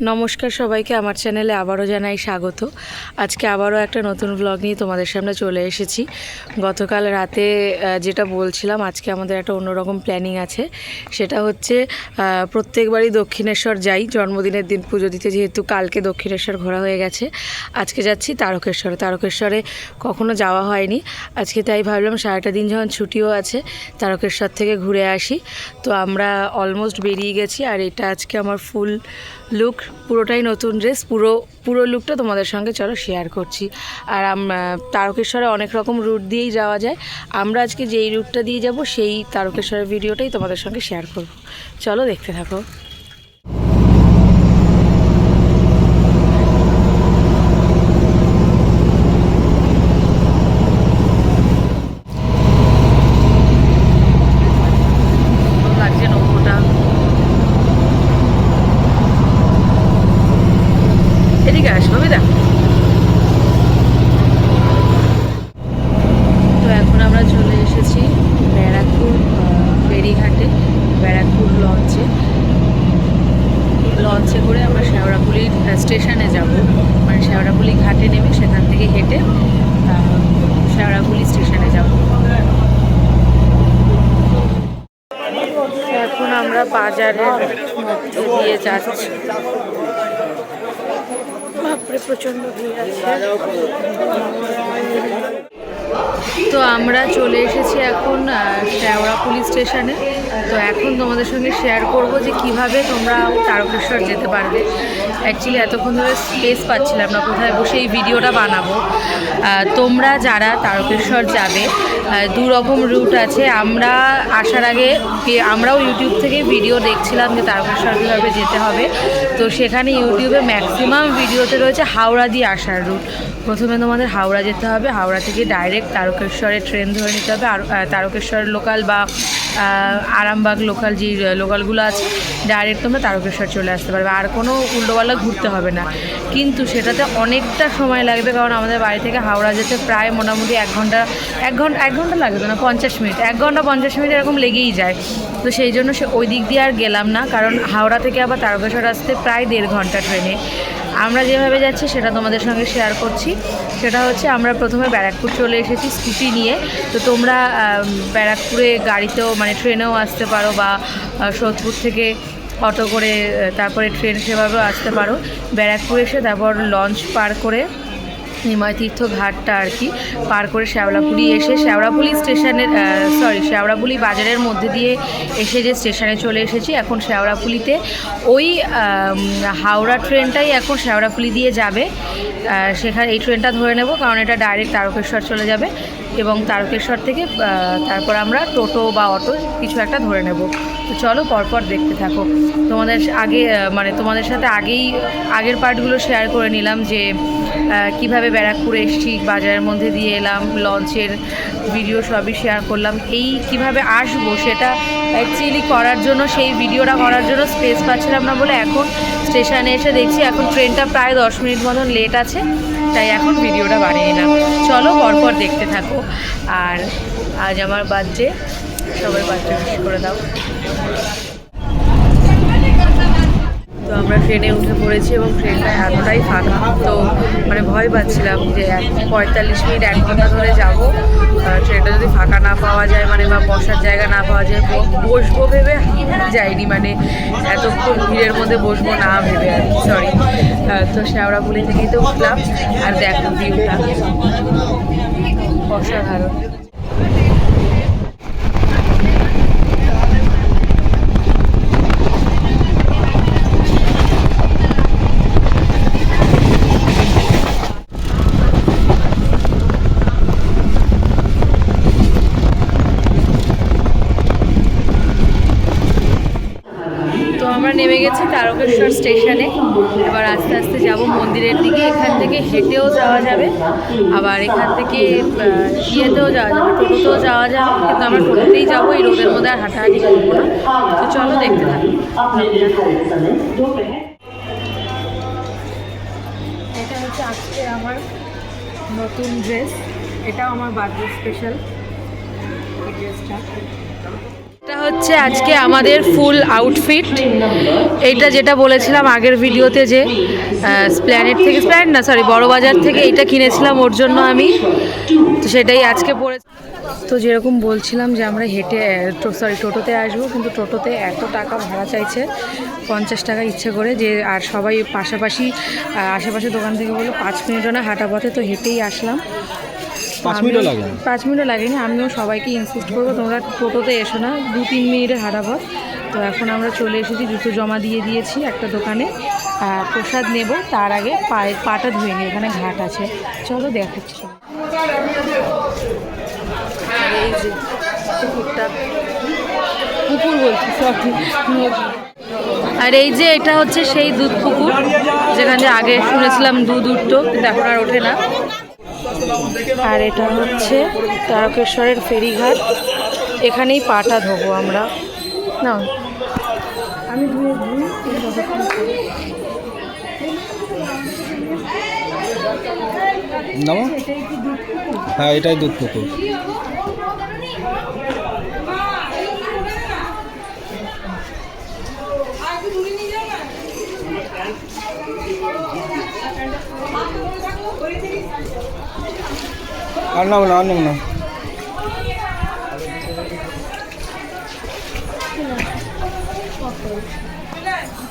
নমস্কার সবাইকে, আমার চ্যানেলে আবারও জানাই স্বাগত। আজকে আবারও একটা নতুন ব্লগ নিয়ে তোমাদের সামনে চলে এসেছি। গতকাল রাতে যেটা বলছিলাম, আজকে আমাদের একটা অন্যরকম প্ল্যানিং আছে। সেটা হচ্ছে প্রত্যেকবারই দক্ষিণেশ্বর যাই। জন্মদিনের দিন পুজো দিতে যেহেতু কালকে দক্ষিণেশ্বর ঘোরা হয়ে গেছে। আজকে যাচ্ছি তারকেশ্বরে। তারকেশ্বরে কখনো যাওয়া হয়নি। আজকে তাই ভাবলাম, সারাটা দিন যখন ছুটিও আছে, তারকেশ্বর থেকে ঘুরে আসি। তো আমরা অলমোস্ট বেরিয়ে গেছি, আর এটা আজকে আমার ফুল লুক পুরোটাই নতুন ড্রেস পুরো পুরো লুকটা তোমাদের সঙ্গে চলো শেয়ার করছি। আর তারকেশ্বরে অনেক রকম রুট দিয়েই যাওয়া যায়। আমরা আজকে যেই রুটটা দিয়ে যাব, সেই তারকেশ্বরের ভিডিওটাই তোমাদের সঙ্গে শেয়ার করব। চলো দেখতে থাকো লাগছে নৌকোটা এদিকে আস কবিতা তো এখন আমরা চলে এসেছি ব্যারাকপুর আহ, ফেরিঘাটে ব্যারাকপুর লঞ্চে লঞ্চে করে আমরা শেওড়াপুলি স্টেশনে যাব মানে শেওড়াপুলি ঘাটে নেমে সেখান থেকে হেঁটে আহ, শেওড়াপুলি স্টেশনে যাব এখন আমরা বাজারের মধ্যে দিয়ে যাচ্ছি। বাপরে প্রচণ্ড ভিড় আছে। তো আমরা চলে এসেছি এখন শ্যাওড়া পুলিশ স্টেশনে। তো এখন তোমাদের সঙ্গে শেয়ার করব যে কীভাবে তোমরা তারকেশ্বর যেতে পারবে। অ্যাকচুয়ালি এতক্ষণ ধরে স্পেস পাচ্ছিলাম না কোথায় বসে এই ভিডিওটা বানাবো। তোমরা যারা তারকেশ্বর যাবে দু রকম রুট আছে। আমরা আসার আগে আমরাও ইউটিউব থেকে ভিডিও দেখছিলাম যে তারকেশ্বর কীভাবে যেতে হবে। তো সেখানে ইউটিউবে ম্যাক্সিমাম ভিডিওতে রয়েছে হাওড়া দিয়ে আসার রুট প্রথমে তোমাদের হাওড়া যেতে হবে। হাওড়া থেকে ডাইরেক্ট তারকেশ্বরের ট্রেন ধরে নিতে হবে। আর তারকেশ্বর লোকাল বা আরামবাগ লোকাল যে লোকালগুলো আছে ডাইরেক্ট তোমরা তারকেশ্বর চলে আসতে পারবে। আর কোনো উল্টোপাল্লা ঘুরতে হবে না। কিন্তু সেটাতে অনেকটা সময় লাগবে, কারণ আমাদের বাড়ি থেকে হাওড়া যেতে প্রায় মোটামুটি এক ঘণ্টা এক ঘণ্টা এক ঘণ্টা লাগবে না, পঞ্চাশ মিনিট। এক ঘণ্টা, পঞ্চাশ মিনিট এরকম লেগেই যায়। তো সেই জন্য সে ওই দিক দিয়ে আর গেলাম না, কারণ হাওড়া থেকে আবার তারকেশ্বর আসতে প্রায় দেড় ঘণ্টা ট্রেনে আমরা যেভাবে যাচ্ছি সেটা তোমাদের সঙ্গে শেয়ার করছি। সেটা হচ্ছে আমরা প্রথমে ব্যারাকপুর চলে এসেছি স্কুটি নিয়ে। তো তোমরা ব্যারাকপুরে গাড়িতেও মানে ট্রেনেও আসতে পারো বা সোদপুর থেকে অটো করে তারপরে ট্রেন সেভাবেও আসতে পারো। ব্যারাকপুর এসে তারপর লঞ্চ পার করে নিময়তীর্থ ঘাটটা আর কি, পার করে শ্যাওড়াপুলি এসে শ্যাওড়াপুলি স্টেশনের সরি শ্যাওড়াপুলি বাজারের মধ্যে দিয়ে এসে যে স্টেশনে চলে এসেছি, এখন শ্যাওড়াপুলিতে ওই হাওড়া ট্রেনটাই এখন শ্যাওড়াপুলি দিয়ে যাবে। সেখানে এই ট্রেনটা ধরে নেব, কারণ এটা ডাইরেক্ট তারকেশ্বর চলে যাবে। এবং তারকেশ্বর থেকে তারপর আমরা টোটো বা অটো কিছু একটা ধরে নেব। তো চলো পরপর দেখতে থাকো। তোমাদের আগে মানে তোমাদের সাথে আগেই, আগের পার্টগুলো শেয়ার করে নিলাম যে কীভাবে ব্যারাকপুরে এসেছি, বাজারের মধ্যে দিয়ে এলাম, লঞ্চের ভিডিও সবই শেয়ার করলাম। এই কীভাবে আসব সেটা অ্যাকচুয়ালি করার জন্য, সেই ভিডিওটা করার জন্য স্পেস পাচ্ছিলাম না বলে এখন স্টেশনে এসে দেখছি, এখন ট্রেনটা প্রায় দশ মিনিট মতন লেট আছে। তাই এখন ভিডিওটা বানিয়ে নিলাম। চলো পরপর দেখতে থাকো। আর আজ আমার বার্থডে, সবাই বার্থডে করে দাও। তো আমরা ট্রেনে উঠে পড়েছি এবং ট্রেনটা এতটাই ফাঁকা। তো মানে ভয় পাচ্ছিলাম যে পঁয়তাল্লিশ মিনিট, এক ঘণ্টা ধরে যাব। ট্রেনটা যদি ফাঁকা না পাওয়া যায় মানে বা বসার জায়গা না পাওয়া যায় বসবো ভেবে যাইনি। মানে এতক্ষণ ভিড়ের মধ্যে বসবো না ভেবে আর কি সরি তো শ্যাওড়া শ্যাওড়াপুলি থেকেই তো উঠলাম। আর দেখো ভিউটা অসাধারণ। তারকেশ্বর স্টেশনে। এবার আস্তে আস্তে যাব মন্দিরের দিকে। এখান থেকে হেঁটেও যাওয়া যাবে। আবার এখান থেকে ইয়েতেও যাওয়া যাবে, টোটোতেও যাওয়া যাবে। কিন্তু আমরা টোটোতেই যাব, এই রোদের মধ্যে আর হাঁটাহাঁটি করব না। তো চলো দেখতে থাকি। এটা হচ্ছে আজকে আমার নতুন ড্রেস এটাও আমার বার্থডে স্পেশাল ড্রেসটা হচ্ছে আজকে আমাদের ফুল আউটফিট এইটা যেটা বলেছিলাম আগের ভিডিওতে যে স্প্ল্যানেট থেকে স্প্ল্যানেট না সরি বড় বাজার থেকে এইটা কিনেছিলাম ওর জন্য আমি। তো সেটাই আজকে পরে তো যেরকম বলছিলাম যে আমরা হেঁটে সরি টোটোতে আসব, কিন্তু টোটোতে এত টাকা ভাড়া চাইছে, পঞ্চাশ টাকা ইচ্ছে করে যে, আর সবাই পাশাপাশি আশেপাশে দোকান থেকে বলল পাঁচ মিনিটও না হাঁটা পথে, তো হেঁটেই আসলাম। পাঁচ মিনিটও লাগে পাঁচ মিনিটও লাগেনি আমিও সবাইকে ইনসিস্ট করব তোমরা টোটোতে এসো না দু তিন মিনিটে পথ তো এখন আমরা চলে এসেছি জুতো জমা দিয়ে দিয়েছি একটা দোকানে প্রসাদ নেব তার আগে পায়ে পাটা ধুয়ে নিই এখানে ঘাট আছে। চলো দেখাচ্ছি। এই যে কুকুর বলছি সরি আর এই যে এটা হচ্ছে সেই দুধ পুকুর যেখানে আগে শুনেছিলাম দুধ উঠতো কিন্তু এখন আর ওঠে না। আর এটা হচ্ছে তারকেশ্বরের ফেরিঘাট। এখানেই পাটা ধোবো আমরা। না আমি ধুয়ে ধুই হ্যাঁ এটাই দুধ পুকুর। আর নাও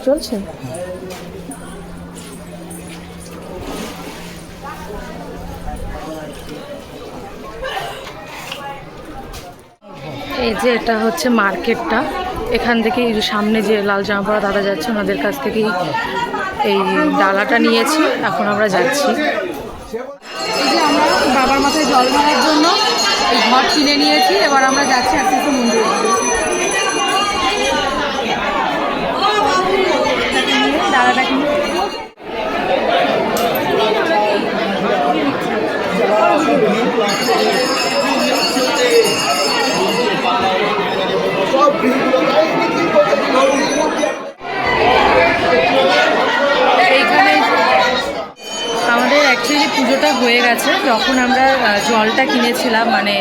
চলছে? এই যে এটা হচ্ছে মার্কেটটা। এখান থেকে সামনে যে লাল জামা পরা দাদা যাচ্ছে, ওনাদের কাছ থেকেই এই ডালাটা নিয়েছি, এখন আমরা যাচ্ছি। এই যে আমরা বাবার মাথায় জল ঢালার জন্য এই ঘর কিনে নিয়েছি, এবার আমরা যাচ্ছি আস্তে আস্তে মন্দিরে ডালাটা কিনে এইখানে আমাদের অ্যাকচুয়ালি পুজোটা হয়ে গেছে যখন আমরা আহ, জলটা কিনেছিলাম মানে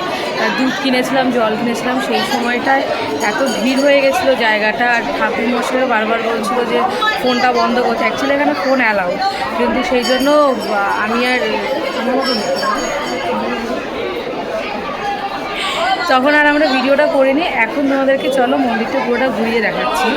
দুধ কিনেছিলাম, জল কিনেছিলাম, সেই সময়টায় এত ভিড় হয়ে গেছিল জায়গাটা, আর ঠাকুর মশাইও বারবার বলছিল যে ফোনটা বন্ধ করতে অ্যাকচুয়ালি এখানে ফোন অ্যালাউ কিন্তু সেই জন্য আমি আর। তখন আর আমরা ভিডিওটা করিনি, এখন তোমাদেরকে চলো মন্দিরটা পুরোটা ঘুরিয়ে দেখাচ্ছি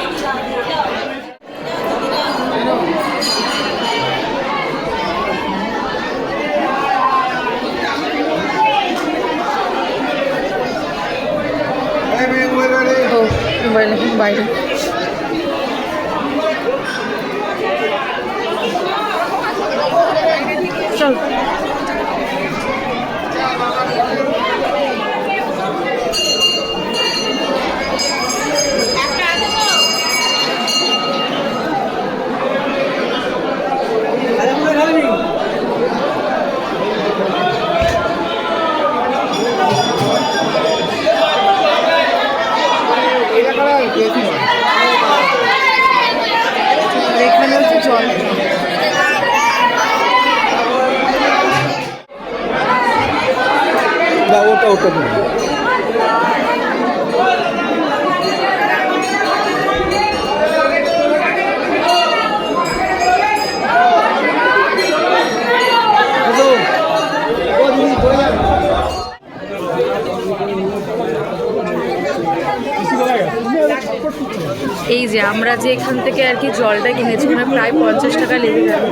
ও মোবাইল এখন বাইরে। চল। না ওটা ওটা এই যে আমরা যে এখান থেকে আর কি জলটা কিনেছি মানে প্রায় পঞ্চাশ টাকা লেগে গেল।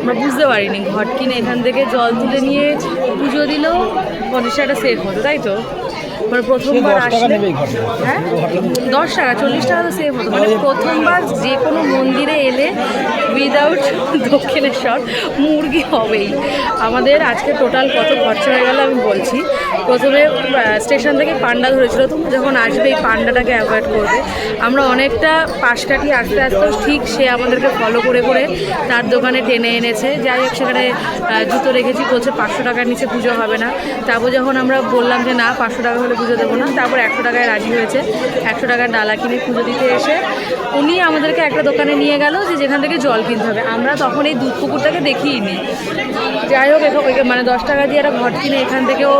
আমরা বুঝতে পারিনি ঘট কিনে এখান থেকে জল তুলে নিয়ে পুজো দিলেও একটা সেফ হতো তাই তো? মানে প্রথমবার আসলে? হ্যাঁ? দশ টাকা চল্লিশ টাকা তো সেভ হতো। মানে প্রথমবার যে কোনো মন্দিরে এলে উইদাউট দক্ষিণেশ্বর মুরগি হবেই। আমাদের আজকে টোটাল কত খরচা হয়ে গেল আমি বলছি। প্রথমে স্টেশন থেকে পান্ডা ধরেছিল তুমি যখন আসবে এই পান্ডাটাকে অ্যাভয়েড করবে। আমরা অনেকটা পাশ কাটিয়ে আস্তে আস্তে ঠিক সে আমাদেরকে ফলো করে করে তার দোকানে টেনে এনেছে। যাই হোক সেখানে জুতো রেখেছি বলছে পাঁচশো টাকার নিচে পুজো হবে না। তারপর যখন আমরা বললাম যে না পাঁচশো টাকা হলে হলে পুজো দেবো না। তারপর একশো টাকায় রাজি হয়েছে। একশো টাকার ডালা কিনে পুজো দিতে এসে উনি আমাদেরকে একটা দোকানে নিয়ে গেল যে যেখান থেকে জল কিনতে হবে। আমরা তখন এই দুধ পুকুরটাকে দেখিইনি। যাই হোক, এখান মানে দশ টাকা দিয়ে একটা ঘট কিনে এখান থেকেও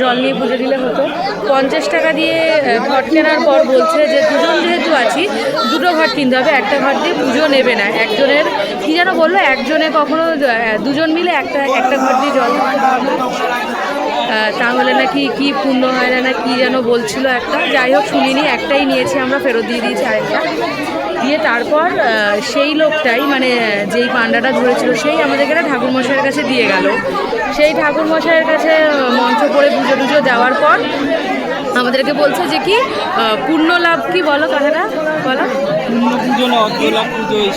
জল নিয়ে পুজো দিলে হতো। পঞ্চাশ টাকা দিয়ে ঘট কেনার পর বলছে যে, দুজন যেহেতু আছি, দুটো ঘট কিনতে হবে। একটা ঘট দিয়ে পুজো নেবে না। একজনের, কি যেন বলল? একজনে কখনো দুজন মিলে একটা একটা ঘট দিয়ে জল তাহলে নাকি কি পূর্ণ হয় না না কী যেন বলছিল একটা। যাই হোক, শুনিনি, একটাই নিয়েছি আমরা, ফেরত দিয়ে দিয়েছি আরেকটা। দিয়ে তারপর সেই লোকটাই মানে যেই পান্ডাটা ধরেছিল, সেই আমাদেরকে একটা ঠাকুরমশাইয়ের কাছে দিয়ে গেল। সেই ঠাকুরমশাইয়ের কাছে মঞ্চ করে পুজো টুজো দেওয়ার পর আমাদেরকে বলছে যে কি পুণ্য লাভ কি বলো কথাটা? বলো।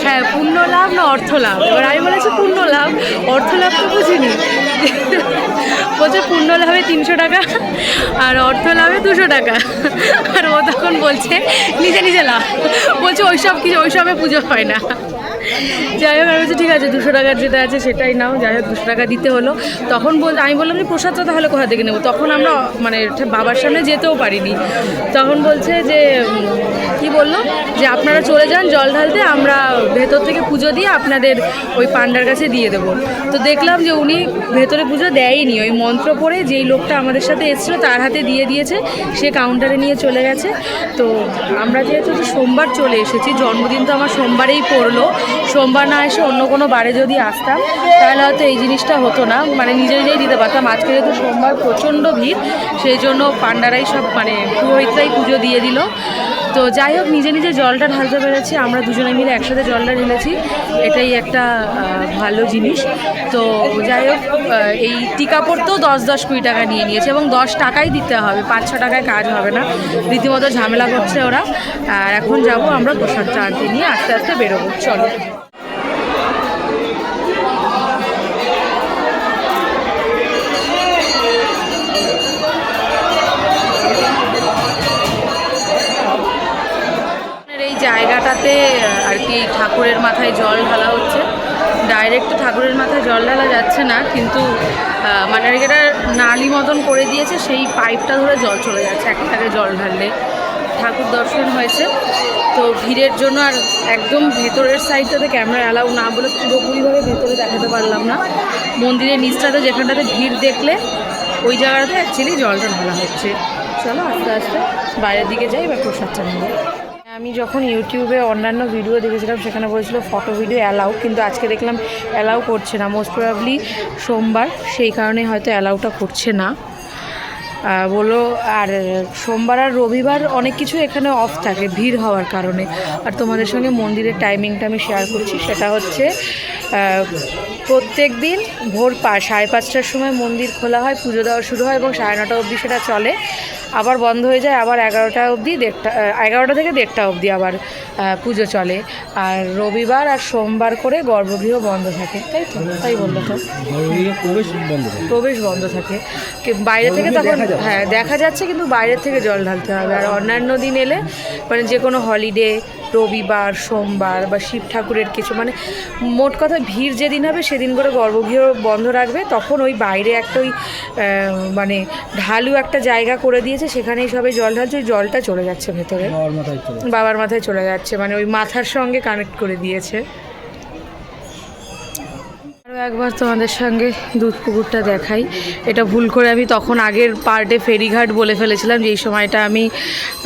হ্যাঁ পুণ্য লাভ না অর্থ লাভ? এবার আমি বলেছি পুণ্য লাভ অর্থ লাভ তো বুঝিনি। বলছে পুণ্য লাভে তিনশো টাকা আর অর্থ লাভে দুশো টাকা। আর ও তখন বলছে নিজে নিজে লাভ। বলছে ওইসব কিছু ওইসবে পুজো হয় না। যাই হোক, আমি বলছি, ঠিক আছে, দুশো টাকার যেটা আছে সেটাই নাও। যাই হোক, দুশো টাকা দিতে হলো। তখন বল, আমি বললাম যে প্রসাদটা তাহলে কোথা থেকে নেব? তখন আমরা মানে বাবার সামনে যেতেও পারিনি। তখন বলছে যে কি বলল? যে, আপনারা চলে যান জল ঢালতে, আমরা ভেতর থেকে পুজো দিয়ে আপনাদের ওই পান্ডার কাছে দিয়ে দেবো। তো দেখলাম যে, উনি ভেতরে পুজো দেয়নি। ওই মন্ত্র পড়ে যেই লোকটা আমাদের সাথে এসেছিল, তার হাতে দিয়ে দিয়েছে। সে কাউন্টারে নিয়ে চলে গেছে। তো আমরা যেহেতু সোমবার চলে এসেছি, জন্মদিন তো আমার সোমবারেই পড়ল। সোমবার না এসে অন্য কোনো বারে যদি আসতাম, তাহলে হয়তো এই জিনিসটা হতো না। মানে নিজে নিজেই দিতে পারতাম। আজকে যেহেতু সোমবার প্রচণ্ড ভিড়, সেই জন্য পান্ডারাই সব মানে পুরোহিতরাই পুজো দিয়ে দিল। তো যাই হোক, নিজে নিজে জলটা ঢালতে পেরেছি। আমরা দুজনে মিলে একসাথে জলটা ঢেলেছি। এটাই একটা ভালো জিনিস। তো যাই হোক এই টিকা পড়তেও দশ দশ কুড়ি টাকা নিয়ে নিয়েছে এবং দশ টাকাই দিতে হবে। পাঁচ ছ টাকায় কাজ হবে না। রীতিমতো ঝামেলা করছে ওরা। আর এখন যাব আমরা প্রসাদটা আনতে নিয়ে আস্তে আস্তে বেরোবো। চলো। জায়গাটাতে আর কি ঠাকুরের মাথায় জল ঢালা হচ্ছে। ডাইরেক্ট ঠাকুরের মাথায় জল ঢালা যাচ্ছে না, কিন্তু মানে আর এটা নালি মতন করে দিয়েছে, সেই পাইপটা ধরে জল চলে যাচ্ছে একটাকে জল ঢাললে। ঠাকুর দর্শন হয়েছে। তো ভিড়ের জন্য আর একদম ভেতরের সাইডটাতে ক্যামেরা অ্যালাউ না বলে পুরোপুরিভাবে ভেতরে দেখাতে পারলাম না। মন্দিরের নিচটাতে, যেখানটাতে ভিড় দেখলে, ওই জায়গাটাতে অ্যাকচুয়ালি জলটা ঢালা হচ্ছে। চলো আস্তে আস্তে বাইরের দিকে যাই বা প্রসাদটা নেব আমি যখন ইউটিউবে অন্যান্য ভিডিও দেখেছিলাম, সেখানে বলেছিল ফটো ভিডিও অ্যালাউ কিন্তু আজকে দেখলাম অ্যালাউ করছে না। মোস্ট প্রবাবলি সোমবার, সেই কারণে হয়তো অ্যালাউটা করছে না। বলল, আর সোমবার আর রবিবার অনেক কিছু এখানে অফ থাকে, ভিড় হওয়ার কারণে। আর তোমাদের সঙ্গে মন্দিরের টাইমিংটা আমি শেয়ার করছি, সেটা হচ্ছে প্রত্যেক দিন ভোর পা সাড়ে পাঁচটার সময় মন্দির খোলা হয় পুজো দেওয়া শুরু হয় এবং সাড়ে নটা অবধি সেটা চলে। আবার বন্ধ হয়ে যায় আবার এগারোটা অবধি দেড়টা এগারোটা থেকে দেড়টা অবধি আবার পুজো চলে। আর রবিবার আর সোমবার করে গর্ভগৃহ বন্ধ থাকে তাই তো? তাই বলল তো? প্রবেশ বন্ধ প্রবেশ বন্ধ থাকে। বাইরে থেকে তখন হ্যাঁ দেখা যাচ্ছে কিন্তু বাইরে থেকে জল ঢালতে হবে। আর অন্যান্য দিন এলে মানে যে কোনো হলিডে রবিবার সোমবার বা শিব ঠাকুরের কিছু মানে মোট কথা ভিড় যেদিন হবে সেদিন করে গর্ভগৃহ বন্ধ রাখবে তখন ওই বাইরে একটা ওই মানে ঢালু একটা জায়গা করে দিয়েছে সেখানেই সবাই জল ঢালছে ওই জলটা চলে যাচ্ছে ভেতরে। বাবার মাথায় চলে যাচ্ছে। মানে ওই মাথার সঙ্গে কানেক্ট করে দিয়েছে। আরও একবার তোমাদের সঙ্গে দুধ পুকুরটা দেখাই। এটা ভুল করে আমি তখন আগের পার্টে ফেরিঘাট বলে ফেলেছিলাম যে এই সময়টা আমি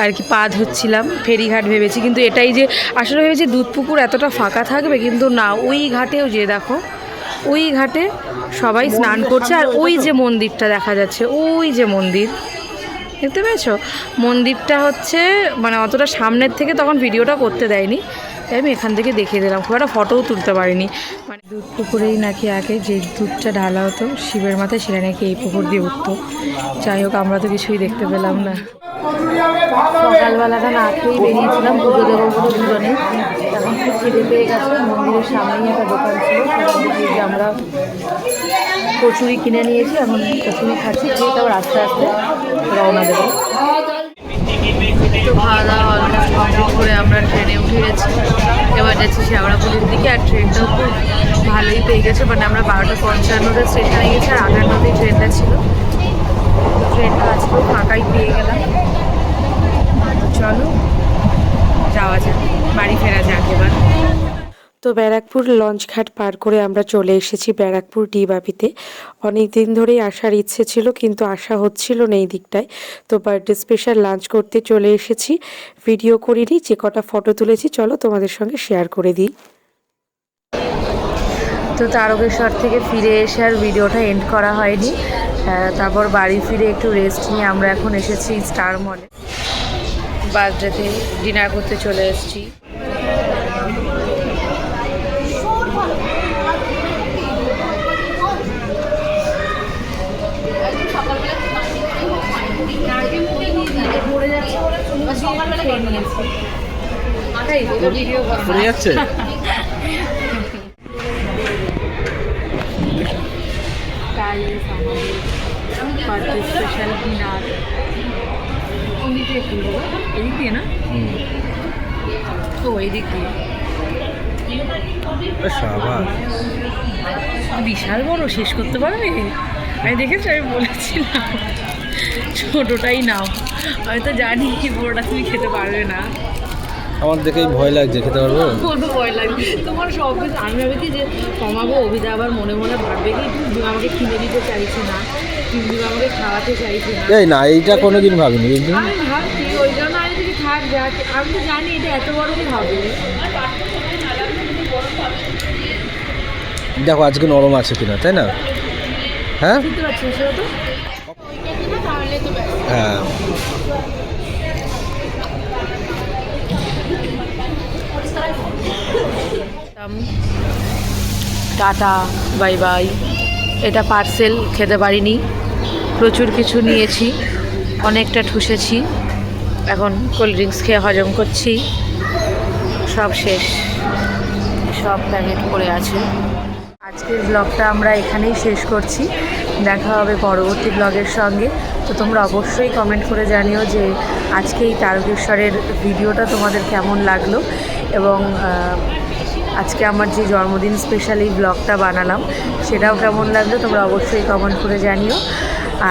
আর কি পা ধুচ্ছিলাম ফেরিঘাট ভেবেছি। কিন্তু এটাই যে আসলে ভেবেছি দুধ পুকুর এতটা ফাঁকা থাকবে কিন্তু না ওই ঘাটেও যে দেখো ওই ঘাটে সবাই স্নান করছে আর ওই যে মন্দিরটা দেখা যাচ্ছে, ওই যে মন্দির। দেখতে পেয়েছ? মন্দিরটা হচ্ছে মানে অতটা সামনের থেকে তখন ভিডিওটা করতে দেয়নি। তাই আমি এখান থেকে দেখিয়ে দিলাম। খুব একটা ফটোও তুলতে পারিনি। মানে দুধ পুকুরেই নাকি আগে যে দুধটা ঢালা হতো, শিবের মাথায় সেটা নাকি এই পুকুর দিয়ে উঠতো। যাই হোক, আমরা তো কিছুই দেখতে পেলাম না। সকালবেলাটা না খেয়েই বেরিয়েছিলাম পুজো দেবো বলে দুজনে। এখন খুব খিদে পেয়ে গেছে, মন্দিরের সামনেই একটা দোকান ছিল। আমরা কচুরি কিনে নিয়েছি, এখন কচুরি খাচ্ছি, খেয়ে তারপর আস্তে আস্তে রওনা দেবো। তো খাওয়া দাওয়া অলমোস্ট কমপ্লিট করে আমরা ট্রেনে উঠে গেছি। এবার যাচ্ছি শ্যাওড়াপুলির দিকে, আর ট্রেনটাও খুব ভালোই পেয়ে গেছে। মানে আমরা বারোটা পঞ্চান্নতে স্টেশনে গেছি, আর আটান্নতেই ট্রেনটা ছিল। ট্রেনটা আজকেও ফাঁকাই পেয়ে গেলাম। চলো, যাওয়া যাক, বাড়ি ফেরা যাক এবার। তো ব্যারাকপুর লঞ্চঘাট পার করে আমরা চলে এসেছি ব্যারাকপুর ডিবাবিতে অনেক দিন ধরেই আসার ইচ্ছে ছিল, কিন্তু আসা হচ্ছিল না এই দিকটায়। তো বার্থডে স্পেশাল লাঞ্চ করতে চলে এসেছি। ভিডিও করিনি, যে কটা ফটো তুলেছি, চলো তোমাদের সঙ্গে শেয়ার করে দিই। তো তারকেশ্বর থেকে ফিরে এসে আর ভিডিওটা এন্ড করা হয়নি। তারপর বাড়ি ফিরে একটু রেস্ট নিয়ে আমরা এখন এসেছি স্টার মলে বার্থডেতে ডিনার করতে চলে এসেছি। পড়ে যাচ্ছে? Special dinner? এদিক দিয়ে না এদিক দিয়ে বিশাল বড় শেষ করতে পারবে? আমি দেখেছি? আমি বলেছিলাম ছোটোটাই নাও। আমি তো জানি কি বড়োটা তুমি খেতে পারবে না। আমার দেখেই ভয় লাগছে খেতে পারব? বলব ভয় লাগবে তোমার সব কিছু আমি ভাবি কি যে কমাবো অভিদা আবার মনে মনে ভাববে কি তুমি আমাকে কিনে দিতে চাইছে না তুমি আমাকে খাওয়াতে চাইছে না। এই না এইটা কোনোদিন ভাবিনি কিন্তু আমি ভাবছি ওই জন্য আমি যদি থাক যা আমি তো জানি এটা এত বড় কি হবে। দেখো আজকে নরম আছে কিনা তাই না? হ্যাঁ? বুঝতে পারছি সেটা তো হ্যাঁ টাটা, বাই বাই। এটা পার্সেল খেতে পারিনি। প্রচুর কিছু নিয়েছি, অনেকটা ঠুসেছি। এখন কোল্ড ড্রিঙ্কস খেয়ে হজম করছি। সব শেষ। সব প্যাকেট পড়ে আছে। আজকের ব্লগটা আমরা এখানেই শেষ করছি। দেখা হবে পরবর্তী ব্লগের সঙ্গে। তো তোমরা অবশ্যই কমেন্ট করে জানিও যে আজকে এই তারকেশ্বরের ভিডিওটা তোমাদের কেমন লাগল এবং আজকে আমার যে জন্মদিন স্পেশাল এই ব্লগটা বানালাম, সেটাও কেমন লাগল তোমরা অবশ্যই কমেন্ট করে জানিও।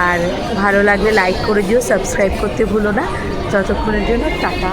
আর ভালো লাগলে লাইক করে দিও সাবস্ক্রাইব করতে ভুলো না। ততক্ষণের জন্য টাটা।